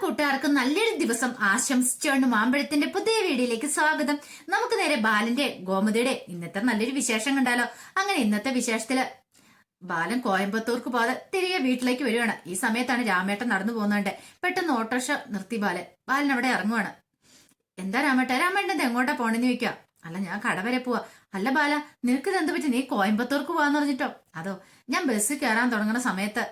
കൂട്ടുകാർക്ക് നല്ലൊരു ദിവസം ആശംസിച്ചുകൊണ്ട് മാമ്പഴത്തിന്റെ പുതിയ വീഡിയോയിലേക്ക് സ്വാഗതം. നമുക്ക് നേരെ ബാലന്റെ ഗോമതിയുടെ ഇന്നത്തെ നല്ലൊരു വിശേഷം കണ്ടാലോ? അങ്ങനെ ഇന്നത്തെ വിശേഷത്തിൽ ബാലൻ കോയമ്പത്തൂർക്ക് പോകാതെ തിരികെ വീട്ടിലേക്ക് വരുവാണ്. ഈ സമയത്താണ് രാമേട്ടൻ നടന്നു പോകുന്നുണ്ട്. പെട്ടെന്ന് ഓട്ടോറിക്ഷ നിർത്തി ബാലൻ. ബാലൻ അവിടെ ഇറങ്ങുവാണ്. എന്താ രാമേട്ട? രാമേട്ടൻ എങ്ങോട്ടാ പോണെന്ന് ചോദിക്കാം അല്ല ഞാൻ കട വരെ പോവാ. അല്ല ബാല നിനക്ക് എന്ത് പറ്റി? നീ കോയമ്പത്തൂർക്ക് പോവാന്ന് പറഞ്ഞിട്ടോ? അതോ ഞാൻ ബസ്സിൽ കയറാൻ തുടങ്ങുന്ന സമയത്ത്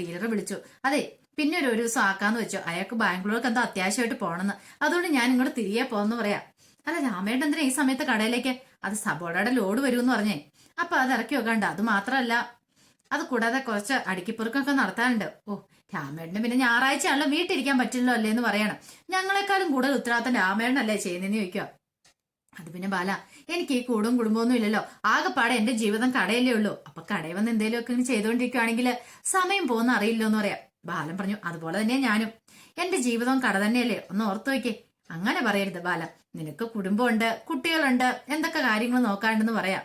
ഡീലറെ വിളിച്ചു. അതെ പിന്നെ ഒരു ദിവസം ആക്കാന്ന് വെച്ചു. അയാൾക്ക് ബാംഗ്ലൂർക്ക് എന്താ അത്യാവശ്യമായിട്ട് പോകണമെന്ന് അതുകൊണ്ട് ഞാൻ ഇങ്ങോട്ട് തിരികെ പോന്ന് പറയാം. അല്ല രാമേട്ടൻ എന്തിനാ ഈ സമയത്ത് കടയിലേക്ക്? അത് സബോഡയുടെ ലോഡ് വരുമെന്ന് പറഞ്ഞേ. അപ്പൊ അത് ഇറക്കി വെക്കണ്ട. അത് മാത്രമല്ല അത് കൂടാതെ കുറച്ച് അടുക്കിപ്പുറുക്കൊക്കെ നടത്താനുണ്ട്. ഓ രാമേട്ടന് പിന്നെ ഞായറാഴ്ച ആണല്ലോ വീട്ടിരിക്കാൻ പറ്റില്ലല്ലോ അല്ലേ എന്ന് പറയണം. ഞങ്ങളെക്കാളും കൂടുതൽ ഉത്തരവാദിത്തം രാമേട്ടനല്ലേ ചെയ്യുന്നതെന്ന് ചോദിക്കുക അത് പിന്നെ ബാല എനിക്ക് ഈ കൂടും കുടുംബമൊന്നും ഇല്ലല്ലോ. ആകെപ്പാടെ എന്റെ ജീവിതം കടയല്ലേ ഉള്ളൂ. അപ്പൊ കടയിൽ വന്ന് എന്തെങ്കിലുമൊക്കെ ചെയ്തുകൊണ്ടിരിക്കുകയാണെങ്കിൽ സമയം പോകുന്ന അറിയില്ലോ എന്ന് പറയാം. ബാലൻ പറഞ്ഞു അതുപോലെ തന്നെ ഞാനും. എന്റെ ജീവിതം കട തന്നെയല്ലേ? ഒന്ന് ഓർത്തു വയ്ക്കേ അങ്ങനെ പറയരുത് ബാല നിനക്ക് കുടുംബമുണ്ട് കുട്ടികളുണ്ട് എന്തൊക്കെ കാര്യങ്ങൾ നോക്കാണ്ടെന്ന് പറയാം.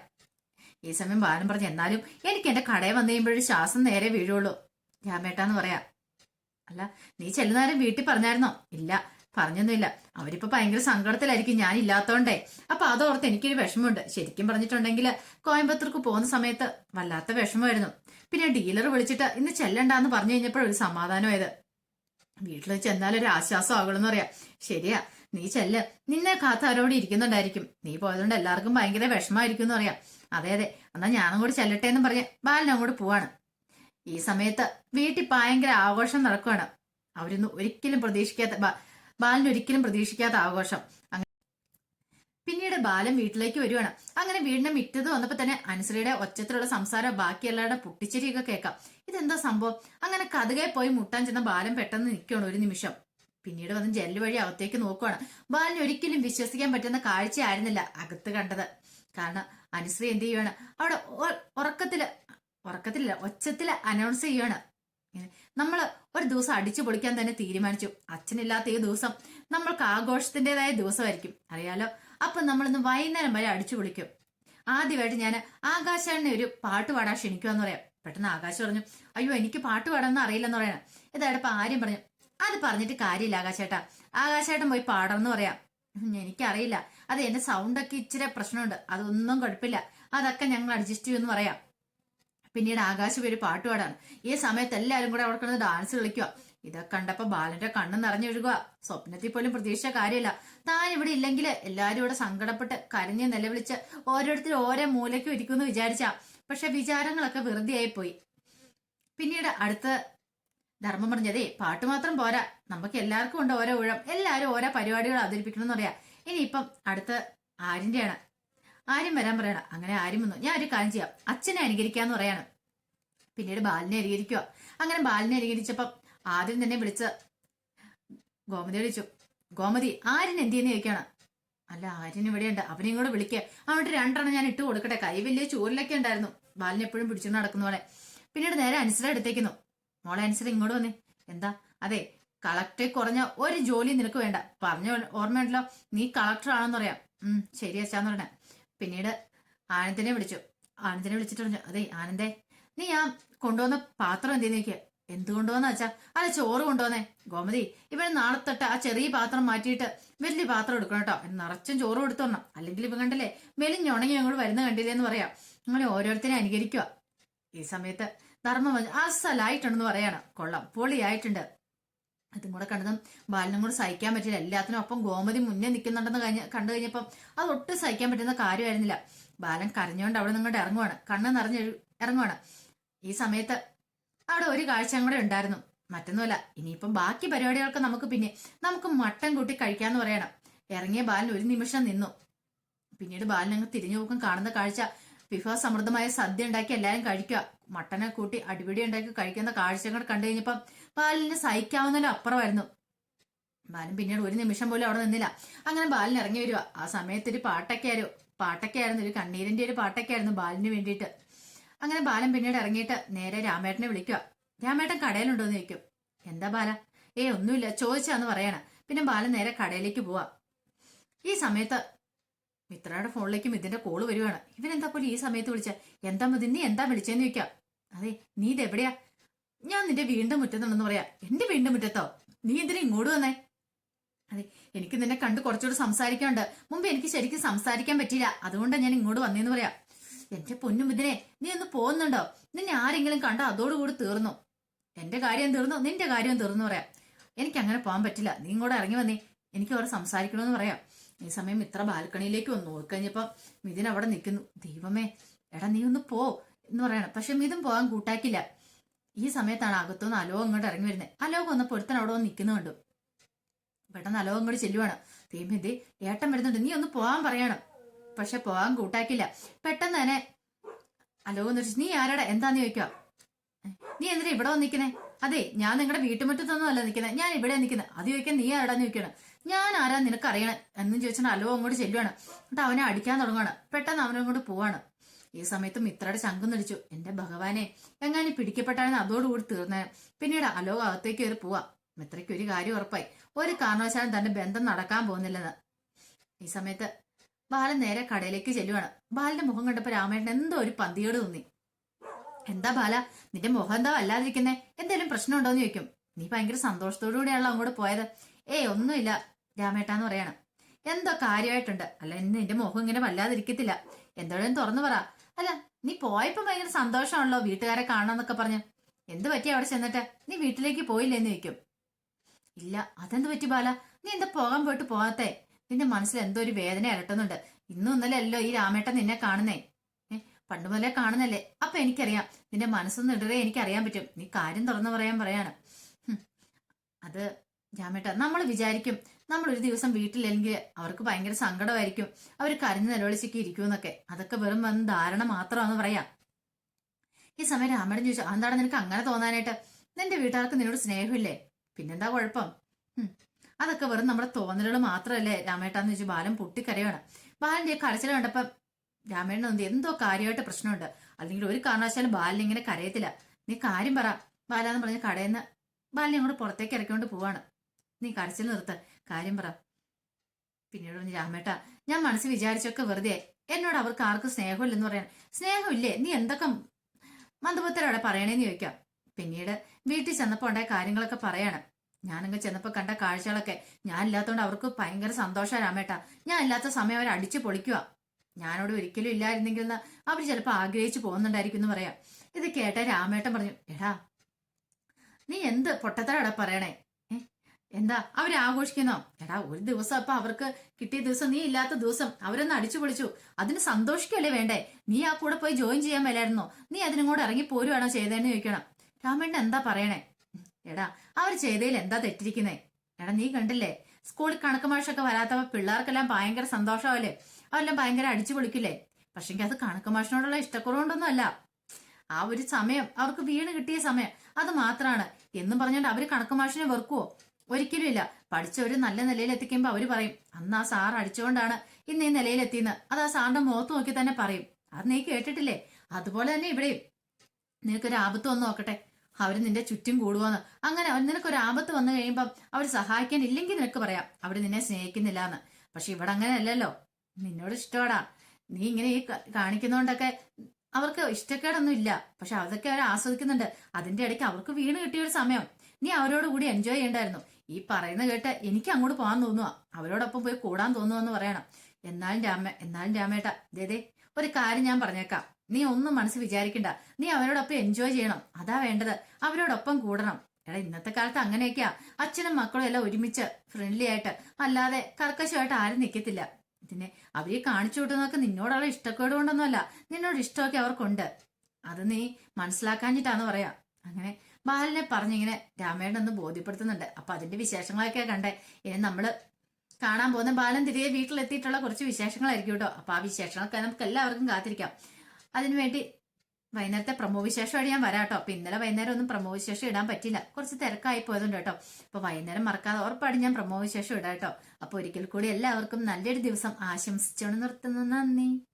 ഈ സമയം ബാലൻ പറഞ്ഞു എന്നാലും എനിക്ക് എന്റെ കടയിൽ വന്നു കഴിയുമ്പോഴും ശ്വാസം നേരെ വീഴുള്ളൂ. രാമേട്ടാന്ന് പറയാ. അല്ല നീ ചെല്ലുന്നേരം വീട്ടിൽ പറഞ്ഞായിരുന്നോ? ഇല്ല പറഞ്ഞൊന്നുമില്ല. അവരിപ്പോ ഭയങ്കര സങ്കടത്തിലായിരിക്കും. ഞാൻ ഇല്ലാത്തോണ്ടേ. അപ്പൊ അതോർത്ത് എനിക്കൊരു വിഷമമുണ്ട്. ശരിക്കും പറഞ്ഞിട്ടുണ്ടെങ്കിൽ കോയമ്പത്തൂർക്ക് പോകുന്ന സമയത്ത് വല്ലാത്ത വിഷമമായിരുന്നു. പിന്നെ ഡീലർ വിളിച്ചിട്ട് ഇന്ന് ചെല്ലണ്ടാന്ന് പറഞ്ഞു കഴിഞ്ഞപ്പോഴൊരു സമാധാനമായത്. വീട്ടിൽ ചെന്നാലൊരു ആശ്വാസം ആകണമെന്ന് പറയാം. ശരിയാ നീ ചെല്ല്. നിന്നെ കാത്ത് അവരോട് ഇരിക്കുന്നുണ്ടായിരിക്കും. നീ പോയതുകൊണ്ട് എല്ലാവർക്കും ഭയങ്കര വിഷമമായിരിക്കും എന്ന് പറയാം. അതെ അതെ. എന്നാ ഞാനും കൂടി ചെല്ലട്ടെ എന്ന് പറഞ്ഞ് ബാലൻ അങ്ങോട്ട് പോവാണ്. ഈ സമയത്ത് വീട്ടിൽ ഭയങ്കര ആഘോഷം നടക്കുവാണ്. അവരൊന്നും ഒരിക്കലും പ്രതീക്ഷിക്കാത്ത ബാലിന് ഒരിക്കലും പ്രതീക്ഷിക്കാത്ത ആഘോഷം. അങ്ങ- ബാലം വീട്ടിലേക്ക് വരുവാണ്. അങ്ങനെ വീടിന്റെ മിറ്റത്ത് വന്നപ്പോ തന്നെ അനുസരിയുടെ ഒച്ചത്തിലുള്ള സംസാരം ബാക്കി എല്ലാവരുടെ പൊട്ടിച്ചിരിയൊക്കെ കേൾക്കാം. ഇതെന്താ സംഭവം? അങ്ങനെ കഥകെ പോയി മുട്ടാൻ ചെന്ന ബാലം പെട്ടെന്ന് നിൽക്കുകയാണ് ഒരു നിമിഷം. പിന്നീട് വന്ന് ജെല്ല് വഴി അകത്തേക്ക് നോക്കുവാണ്. ബാലിന് ഒരിക്കലും വിശ്വസിക്കാൻ പറ്റുന്ന കാഴ്ചയായിരുന്നില്ല അകത്ത് കണ്ടത്. കാരണം അനുശ്രീ എന്ത് ചെയ്യുവാണ്? അവിടെ ഉറക്കത്തിൽ ഉറക്കത്തിലില്ല ഒച്ചത്തിൽ അനൗൺസ് ചെയ്യുവാണ്. നമ്മൾ ഒരു ദിവസം അടിച്ചു പൊളിക്കാൻ തന്നെ തീരുമാനിച്ചു. അച്ഛനില്ലാത്ത ഈ ദിവസം നമ്മൾക്ക് ആഘോഷത്തിന്റേതായ ദിവസമായിരിക്കും. അറിയാലോ? അപ്പൊ നമ്മളിന്ന് വൈകുന്നേരം വരെ അടിച്ചു പൊളിക്കും. ആദ്യമായിട്ട് ഞാൻ ആകാശാണിനെ ഒരു പാട്ട് പാടാൻ ക്ഷണിക്കുവാന്ന് പറയാം. പെട്ടെന്ന് ആകാശ് പറഞ്ഞു അയ്യോ എനിക്ക് പാട്ട് പാടാൻ അറിയില്ലെന്ന് പറയണം ഇതായപ്പോ ആര്യം പറഞ്ഞു അത് പറഞ്ഞിട്ട് കാര്യമില്ല ആകാശേട്ടാ. ആകാശേട്ടൻ പോയി പാടണമെന്ന് പറയാം. എനിക്കറിയില്ല. അത് എന്റെ സൗണ്ടൊക്കെ ഇച്ചിരി പ്രശ്നമുണ്ട്. അതൊന്നും കുഴപ്പമില്ല. അതൊക്കെ ഞങ്ങൾ അഡ്ജസ്റ്റ് ചെയ്യുമെന്ന് പറയാം. പിന്നീട് ആകാശ് പേര് പാട്ട് പാടാണ്. ഈ സമയത്ത് എല്ലാവരും കൂടെ അവിടെ കിടന്ന് ഡാൻസ് കളിക്കുക ഇതൊക്കെ കണ്ടപ്പോ ബാലന്റെ കണ്ണ് നിറഞ്ഞൊഴുകുക. സ്വപ്നത്തിൽ പോലും പ്രതീക്ഷിച്ച കാര്യമില്ല. താൻ ഇവിടെ ഇല്ലെങ്കിൽ എല്ലാരും ഇവിടെ സങ്കടപ്പെട്ട് കരഞ്ഞ് നിലവിളിച്ച് ഓരോരുത്തരും ഓരോ മൂലയ്ക്ക് ഇരിക്കുമെന്ന് വിചാരിച്ച. പക്ഷെ വിചാരങ്ങളൊക്കെ വെറുതെ പോയി പിന്നീട് അടുത്ത ധർമ്മം പറഞ്ഞതേ പാട്ട് മാത്രം പോരാ. നമുക്ക് എല്ലാവർക്കും ഉണ്ട് ഓരോ ഊഴം. എല്ലാവരും ഓരോ പരിപാടികൾ അവതരിപ്പിക്കണം എന്ന് പറയാം ഇനിയിപ്പം അടുത്ത ആരിന്റെയാണ് ആര്യം വരാൻ പറയണം. അങ്ങനെ ആര്യം വന്നു. ഞാൻ ഒരു കാര്യം ചെയ്യാം. അച്ഛനെ അനുകരിക്കാന്ന് പറയാണ്. പിന്നീട് ബാലിനെ അനുകരിക്കുക അങ്ങനെ ബാലിനെ അനുകരിച്ചപ്പം ആദ്യം തന്നെ വിളിച്ച ഗോമതി വിളിച്ചു. ഗോമതി ആര്യൻ എന്ത് ചെയ്യുന്ന ചോദിക്കാണ് അല്ല ആര്യൻ ഇവിടെയുണ്ട്. അവനെ ഇങ്ങോട്ട് വിളിക്കുക അവിടെ രണ്ടെണ്ണം ഞാൻ ഇട്ട് കൊടുക്കട്ടെ. കൈ വലിയ ചോറിലൊക്കെ ഉണ്ടായിരുന്നു. ബാലിനെ എപ്പോഴും പിടിച്ചു നടക്കുന്ന പോലെ. പിന്നീട് നേരെ അനുസര എടുത്തേക്കുന്നു മോളെ അനുസര ഇങ്ങോട്ട് വന്നേ. എന്താ? അതെ കളക്ടറെ കുറഞ്ഞ ഒരു ജോലി നിനക്ക് വേണ്ട. പറഞ്ഞ ഓർമ്മയുണ്ടല്ലോ? നീ കളക്ടർ ആണെന്ന് പറയാം. ഉം ശരി അച്ഛാന്ന് പറഞ്ഞ. പിന്നീട് ആനന്ദിനെ വിളിച്ചു. ആനന്ദിനെ വിളിച്ചിട്ട് പറഞ്ഞു അതെ ആനന്ദേ നീ ആ കൊണ്ടുവന്ന പാത്രം എന്തെന്ന് എന്ത് വെച്ചാ അല്ല ചോറ് കൊണ്ടുവന്നേ. ഗോമതി ഇവൻ നാളെ തൊട്ട് ആ ചെറിയ പാത്രം മാറ്റിയിട്ട് വലിയ പാത്രം എടുക്കണം കേട്ടോ. നിറച്ചും ചോറ് കൊടുത്തോണം. അല്ലെങ്കിൽ ഇവ കണ്ടല്ലേ മെലിഞ്ഞുണങ്ങി അങ്ങോട്ട് വരുന്ന കണ്ടില്ലേ എന്ന് പറയാം. അങ്ങനെ ഓരോരുത്തരെ അനുകരിക്കുക. ഈ സമയത്ത് ധർമ്മം അസലായിട്ടുണ്ടെന്ന് പറയാണ്. കൊള്ളാം. പൊളിയായിട്ടുണ്ട്. അതും കൂടെ കണ്ടതും ബാലിനും കൂടെ സഹിക്കാൻ പറ്റില്ല. എല്ലാത്തിനും ഒപ്പം ഗോമതി മുന്നേ നിൽക്കുന്നുണ്ടെന്ന് കഴിഞ്ഞ കണ്ടു കഴിഞ്ഞപ്പം അത് ഒട്ടും സഹിക്കാൻ പറ്റുന്ന കാര്യമായിരുന്നില്ല. ബാലൻ കരഞ്ഞുകൊണ്ട് അവിടെ നിങ്ങോട്ട് ഇറങ്ങുവാണ്. കണ്ണ് നിറഞ്ഞ് ഇറങ്ങുവാണ്. ഈ സമയത്ത് അവിടെ ഒരു കാഴ്ചയും കൂടെ ഉണ്ടായിരുന്നു. മറ്റൊന്നുമല്ല ഇനിയിപ്പം ബാക്കി പരിപാടികൾക്ക് നമുക്ക് പിന്നെ നമുക്ക് മട്ടൻ കൂട്ടി കഴിക്കാന്ന് പറയണം. ഇറങ്ങിയ ബാലൻ ഒരു നിമിഷം നിന്നു. പിന്നീട് ബാലൻ അങ്ങ് തിരിഞ്ഞു നോക്കും കാണുന്ന കാഴ്ച. വിഭവസമൃദ്ധമായ സദ്യ ഉണ്ടാക്കി എല്ലാവരും കഴിക്കുക. മട്ടനെ കൂട്ടി അടിപിടി ഉണ്ടാക്കി കഴിക്കുന്ന കാഴ്ചകൾ കണ്ടു കഴിഞ്ഞപ്പം ബാലിന് സഹിക്കാവുന്നതിലും അപ്പുറമായിരുന്നു. ബാലൻ പിന്നീട് ഒരു നിമിഷം പോലും അവിടെ നിന്നില്ല. അങ്ങനെ ബാലൻ ഇറങ്ങി വരിക. ആ സമയത്ത് ഒരു പാട്ടൊക്കെ ആയിരുന്നു. പാട്ടൊക്കെ ആയിരുന്നു. ഒരു കണ്ണീരിന്റെ ഒരു പാട്ടൊക്കെ ആയിരുന്നു ബാലിന് വേണ്ടിയിട്ട്. അങ്ങനെ ബാലൻ പിന്നീട് ഇറങ്ങിയിട്ട് നേരെ രാമേട്ടനെ വിളിക്കുക രാമേട്ടൻ കടയിലുണ്ടോന്ന് ചോദിക്കും. എന്താ ബാല? ഏ ഒന്നുമില്ല. ചോദിച്ചാന്ന് പറയണ. പിന്നെ ബാലൻ നേരെ കടയിലേക്ക് പോവാ. ഈ സമയത്ത് മിത്രയുടെ ഫോണിലേക്കും ഇതിന്റെ കോൾ വരുവാണ്. ഇവനെന്താ പോലും ഈ സമയത്ത് വിളിച്ച? എന്താ മതി? നീ എന്താ വിളിച്ചെന്ന് ചോദിക്കാം. അതെ നീ ഇതെവിടെയാ ഞാൻ നിന്റെ വീണ്ടും മുറ്റത്തുണ്ടെന്ന് പറയാ. എന്റെ വീണ്ടും മുറ്റത്തോ? നീ എന്തിനാ ഇങ്ങോട്ട് വന്നേ? അതെ എനിക്ക് നിന്നെ കണ്ട് കുറച്ചുകൂടി സംസാരിക്കാനുണ്ട്. മുമ്പ് എനിക്ക് ശരിക്കും സംസാരിക്കാൻ പറ്റിയില്ല. അതുകൊണ്ടാണ് ഞാൻ ഇങ്ങോട്ട് വന്നേന്ന് പറയാം. എന്റെ പൊന്നുമുതിരെ നീ ഒന്ന് പോകുന്നുണ്ടോ? നിന്നെ ആരെങ്കിലും കണ്ടോ അതോടുകൂടി തീർന്നു. എന്റെ കാര്യം തീർന്നു നിന്റെ കാര്യം തീർന്നു പറയാം. എനിക്ക് അങ്ങനെ പോകാൻ പറ്റില്ല. നീ ഇങ്ങോട്ട് ഇറങ്ങി വന്നേ. എനിക്ക് അവിടെ സംസാരിക്കണമെന്ന് പറയാം. ഈ സമയം ഇത്ര ബാൽക്കണിയിലേക്ക് വന്നു നോക്കിക്കഴിഞ്ഞപ്പോ മിഥുൻ അവിടെ നിൽക്കുന്നു. ദൈവമേ എടാ നീ ഒന്ന് പോ എന്ന് പറയണം. പക്ഷെ മിഥുൻ പോകാൻ കൂട്ടാക്കില്ല. ഈ സമയത്താണ് അകത്തുനിന്ന് അലോകം ഇങ്ങോട്ട് ഇറങ്ങി വരുന്നത്. അലോകം ഒന്ന് പൊരുത്തൻ അവിടെ വന്ന് നിൽക്കുന്നുണ്ട് പെട്ടെന്ന് അലോകം ഇങ്ങോട്ട് ചെല്ലുവാണ്. ദൈവം ദേ ഏട്ടൻ വരുന്നുണ്ട്. നീ ഒന്ന് പോകാൻ പറയണം. പക്ഷെ പോകാൻ കൂട്ടാക്കില്ല. പെട്ടെന്ന് തന്നെ അലോ എന്ന് വെച്ചാൽ നീ ആരാടാ? എന്താന്ന് ചോദിക്കുക നീ എന്തിനാ ഇവിടെ വന്നിക്കുന്നെ അതെ ഞാൻ നിങ്ങളുടെ വീട്ടുമുറ്റത്തൊന്നും അല്ല നിൽക്കുന്നത് ഞാൻ ഇവിടെ നിൽക്കുന്നത് അത് ചോദിക്കാൻ നീ ആരാടാന്ന് ചോദിക്കണം ഞാൻ ആരാ? നിനക്ക് അറിയണം എന്നും ചോദിച്ചാൽ അലോ അങ്ങോട്ട് ചെല്ലുവാണ്. എന്നിട്ട് അവനെ അടിക്കാൻ തുടങ്ങുകയാണ് പെട്ടെന്ന് അവനങ്ങോട്ട് പോവാണ്. ഈ സമയത്ത് മിത്രയുടെ ശംഖം നടിച്ചു എന്റെ ഭഗവാനെ എങ്ങനെ പിടിക്കപ്പെട്ടാണെന്ന് അതോടുകൂടി തീർന്നേ. പിന്നീട് അലോ അകത്തേക്ക് കയറി പോവാ. മിത്രയ്ക്ക് ഒരു കാര്യം ഉറപ്പായി. ഒരു കാരണവശാലും തന്റെ ബന്ധം നടക്കാൻ പോകുന്നില്ലെന്ന്. ഈ സമയത്ത് ബാലൻ നേരെ കടയിലേക്ക് ചെല്ലുവാണ്. ബാലന്റെ മുഖം കണ്ടപ്പോ രാമേട്ടൻ എന്തോ ഒരു പന്തിയോട് തോന്നി. എന്താ ബാല നിന്റെ മുഖം എന്താ വല്ലാതിരിക്കുന്നേ? എന്തേലും പ്രശ്നമുണ്ടോന്ന് ചോദിക്കും. നീ ഭയങ്കര സന്തോഷത്തോടു കൂടിയാണല്ലോ അങ്ങോട്ട് പോയത്. ഏയ് ഒന്നുമില്ല രാമേട്ടാന്ന് പറയണം. എന്തോ കാര്യമായിട്ടുണ്ട്. അല്ല ഇന്ന് നിന്റെ മുഖം ഇങ്ങനെ വല്ലാതിരിക്കത്തില്ല. എന്തോഴും തുറന്നു പറ. അല്ല നീ പോയപ്പോ ഭയങ്കര സന്തോഷമാണല്ലോ വീട്ടുകാരെ കാണാന്നൊക്കെ പറഞ്ഞു. എന്ത് പറ്റി അവിടെ ചെന്നിട്ട്? നീ വീട്ടിലേക്ക് പോയില്ലേന്ന് ചോദിക്കും. ഇല്ല അതെന്ത് പറ്റി ബാല? നീ എന്താ പോകാൻ പോയിട്ട് പോകാത്തെ നിന്റെ മനസ്സിൽ എന്തോ ഒരു വേദന അലട്ടുന്നുണ്ട് ഇന്നും ഇന്നലെ അല്ലോ ഈ രാമേട്ടൻ നിന്നെ കാണുന്നേ. പണ്ട് മുതലേ കാണുന്നല്ലേ? അപ്പൊ എനിക്കറിയാം. നിന്റെ മനസ്സൊന്ന് ഇടറേ എനിക്കറിയാൻ പറ്റും. നീ കാര്യം തുറന്നു പറയാൻ പറയാണ്. അത് രാമേട്ട നമ്മൾ വിചാരിക്കും. നമ്മൾ ഒരു ദിവസം വീട്ടിലെങ്കിൽ അവർക്ക് ഭയങ്കര സങ്കടമായിരിക്കും. അവർ കരഞ്ഞു നിലവിളിച്ചൊക്കെ ഇരിക്കും എന്നൊക്കെ അതൊക്കെ വെറും വന്ന് ധാരണ മാത്രമാണെന്ന് പറയാം. ഈ സമയം രാമേടൻ ചോദിച്ചു എന്താണ് നിനക്ക് അങ്ങനെ തോന്നാനായിട്ട്? നിന്റെ വീട്ടുകാർക്ക് നിന്നോട് സ്നേഹമില്ലേ? പിന്നെന്താ കുഴപ്പം. അതൊക്കെ വെറും നമ്മുടെ തോന്നലുകൾ മാത്രമല്ലേ? രാമേട്ടാന്ന് വെച്ചാൽ ബാലൻ പൊട്ടിക്കരയാണ്. ബാലന്റെ കരച്ചിൽ കണ്ടപ്പം രാമേട്ടൻ എന്ത് എന്തോ കാര്യമായിട്ട് പ്രശ്നമുണ്ട്. അല്ലെങ്കിൽ ഒരു കാരണവശാലും ബാലൻ ഇങ്ങനെ കരയത്തില്ല. നീ കാര്യം പറ. ബാലാന്ന് പറഞ്ഞ കടയിൽ നിന്ന് ബാലിനെ അങ്ങോട്ട് പുറത്തേക്ക് ഇറക്കിക്കൊണ്ട് പോവാണ്. നീ കരച്ചിൽ നിർത്ത്. കാര്യം പറ. പിന്നീട് പറഞ്ഞു രാമേട്ട ഞാൻ മനസ്സിൽ വിചാരിച്ചൊക്കെ വെറുതെ. എന്നോട് അവർക്ക് ആർക്കും സ്നേഹമില്ലെന്ന് പറയാൻ. സ്നേഹമില്ലേ? നീ എന്തൊക്കെ മന്ദബുദ്ധരോടെ പറയണേന്ന് ചോദിക്കാം. പിന്നീട് വീട്ടിൽ ചെന്നപ്പോ ഉണ്ടായ കാര്യങ്ങളൊക്കെ പറയാണ്. ഞാനങ്ങ് ചെന്നപ്പോ കണ്ട കാഴ്ചകളൊക്കെ ഞാൻ ഇല്ലാത്തതുകൊണ്ട് അവർക്ക് ഭയങ്കര സന്തോഷം രാമേട്ട. ഞാൻ ഇല്ലാത്ത സമയം അവർ അടിച്ചു പൊളിക്കുക ഞാനോട് ഒരിക്കലും ഇല്ലായിരുന്നെങ്കിൽ എന്ന് അവർ ചിലപ്പോൾ ആഗ്രഹിച്ചു പോകുന്നുണ്ടായിരിക്കും എന്ന് പറയാം. ഇത് കേട്ട രാമേട്ടൻ പറഞ്ഞു എടാ നീ എന്ത് പൊട്ടത്തരട പറയണേ? എന്താ അവർ ആഘോഷിക്കുന്നോ? എടാ ഒരു ദിവസം അപ്പൊ അവർക്ക് കിട്ടിയ ദിവസം നീ ഇല്ലാത്ത ദിവസം അവരൊന്ന് അടിച്ചു പൊളിച്ചു. അതിന് സന്തോഷിക്കല്ലേ വേണ്ടേ? നീ ആ കൂടെ പോയി ജോയിൻ ചെയ്യാൻ മേലായിരുന്നോ? നീ അതിനും കൂടെ ഇറങ്ങി പോരുവാണോ ചെയ്തതെന്ന് ചോദിക്കണം. രാമേട്ടൻ എന്താ പറയണേ? എടാ അവർ ചെയ്തതിൽ എന്താ തെറ്റിരിക്കുന്നേ? എടാ നീ കണ്ടില്ലേ? സ്കൂളിൽ കണക്ക് മാഷൊക്കെ വരാത്തപ്പോ പിള്ളേർക്കെല്ലാം ഭയങ്കര സന്തോഷമല്ലേ അവരെല്ലാം ഭയങ്കര അടിച്ചു പൊളിക്കില്ലേ? പക്ഷെങ്കിൽ അത് കണക്ക് മാഷിനോടുള്ള ഇഷ്ടക്കുറവുകൊണ്ടൊന്നും അല്ല ആ ഒരു സമയം അവർക്ക് വീണ് കിട്ടിയ സമയം അത് മാത്രമാണ് എന്നും പറഞ്ഞുകൊണ്ട് അവർ കണക്ക് മാഷിനെ വെറുക്കുവോ? ഒരിക്കലും ഇല്ല. പഠിച്ച ഒരു നല്ല നിലയിൽ എത്തിക്കുമ്പോ അവർ പറയും അന്ന് ആ സാർ അടിച്ചുകൊണ്ടാണ് ഇന്ന് ഈ നിലയിൽ എത്തിയെന്ന് അത് ആ സാറിന്റെ മുഖത്ത് നോക്കി തന്നെ പറയും. അത് നീ കേട്ടിട്ടില്ലേ? അതുപോലെ തന്നെ ഇവിടെയും. നിനക്കൊരു ആപത്ത് വന്ന് നോക്കട്ടെ. അവർ നിന്റെ ചുറ്റും കൂടുവാന്ന്. അങ്ങനെ അവർ നിനക്കൊരു ആപത്ത് വന്നു കഴിയുമ്പം അവർ സഹായിക്കാൻ ഇല്ലെങ്കിൽ നിനക്ക് പറയാം അവർ നിന്നെ സ്നേഹിക്കുന്നില്ല എന്ന് പക്ഷെ ഇവിടെ അങ്ങനെ അല്ലല്ലോ. നിന്നോട് ഇഷ്ടമാടാ നീ ഇങ്ങനെ ഈ കാണിക്കുന്നോണ്ടൊക്കെ അവർക്ക് ഇഷ്ടക്കേടൊന്നും ഇല്ല. പക്ഷെ അതൊക്കെ അവർ ആസ്വദിക്കുന്നുണ്ട്. അതിന്റെ ഇടയ്ക്ക് അവർക്ക് വീണ് കിട്ടിയ ഒരു സമയം. നീ അവരോട് കൂടി എൻജോയ് ചെയ്യണ്ടായിരുന്നു. ഈ പറയുന്ന കേട്ട് എനിക്ക് അങ്ങോട്ട് പോകാൻ തോന്നുക അവരോടൊപ്പം പോയി കൂടാൻ തോന്നുവെന്ന് പറയണം. എന്നാലും രാമ എന്നാലും രാമേട്ട ദേ ഒരു കാര്യം ഞാൻ പറഞ്ഞേക്കാം. നീ ഒന്നും മനസ്സ് വിചാരിക്കണ്ട. നീ അവരോടൊപ്പം എൻജോയ് ചെയ്യണം. അതാ വേണ്ടത്. അവരോടൊപ്പം കൂടണം. എടാ ഇന്നത്തെ കാലത്ത് അങ്ങനെയൊക്കെയാ. അച്ഛനും മക്കളും എല്ലാം ഒരുമിച്ച് ഫ്രണ്ട്ലി ആയിട്ട്. അല്ലാതെ കർക്കശമായിട്ട് ആരും നിൽക്കത്തില്ല പിന്നെ അവരെ കാണിച്ചു വിട്ടുന്നൊക്കെ നിന്നോടുള്ള ഇഷ്ടക്കേട് കൊണ്ടൊന്നുമല്ല നിന്നോട് ഇഷ്ടമൊക്കെ അവർക്കുണ്ട്. അത് നീ മനസ്സിലാക്കാഞ്ഞിട്ടാന്ന് പറയാ. അങ്ങനെ ബാലനെ പറഞ്ഞിങ്ങനെ രാമേണ്ണ ഒന്ന് ബോധ്യപ്പെടുത്തുന്നുണ്ട്. അപ്പൊ അതിന്റെ വിശേഷങ്ങളൊക്കെ കണ്ടേ. ഇനി നമ്മൾ കാണാൻ പോകുന്ന ബാലൻ തിരികെ വീട്ടിലെത്തിയിട്ടുള്ള കുറച്ച് വിശേഷങ്ങളായിരിക്കും കേട്ടോ. അപ്പൊ ആ വിശേഷങ്ങളൊക്കെ നമുക്ക് എല്ലാവർക്കും കാത്തിരിക്കാം. അതിനുവേണ്ടി വൈകുന്നേരത്തെ പ്രമോ വിശേഷമായിട്ട് ഞാൻ വരാം കേട്ടോ. ഇന്നലെ വൈകുന്നേരം ഒന്നും പ്രമോ വിശേഷം ഇടാൻ പറ്റില്ല കുറച്ച് തിരക്കായി പോയതുണ്ട് കേട്ടോ. അപ്പൊ വൈകുന്നേരം മറക്കാതെ ഉറപ്പായിട്ട് ഞാൻ പ്രമോ വിശേഷം ഇടാം കേട്ടോ. അപ്പൊ ഒരിക്കൽ കൂടി എല്ലാവർക്കും നല്ലൊരു ദിവസം ആശംസിച്ചോണ്ട് നിർത്തുന്നു. നന്ദി.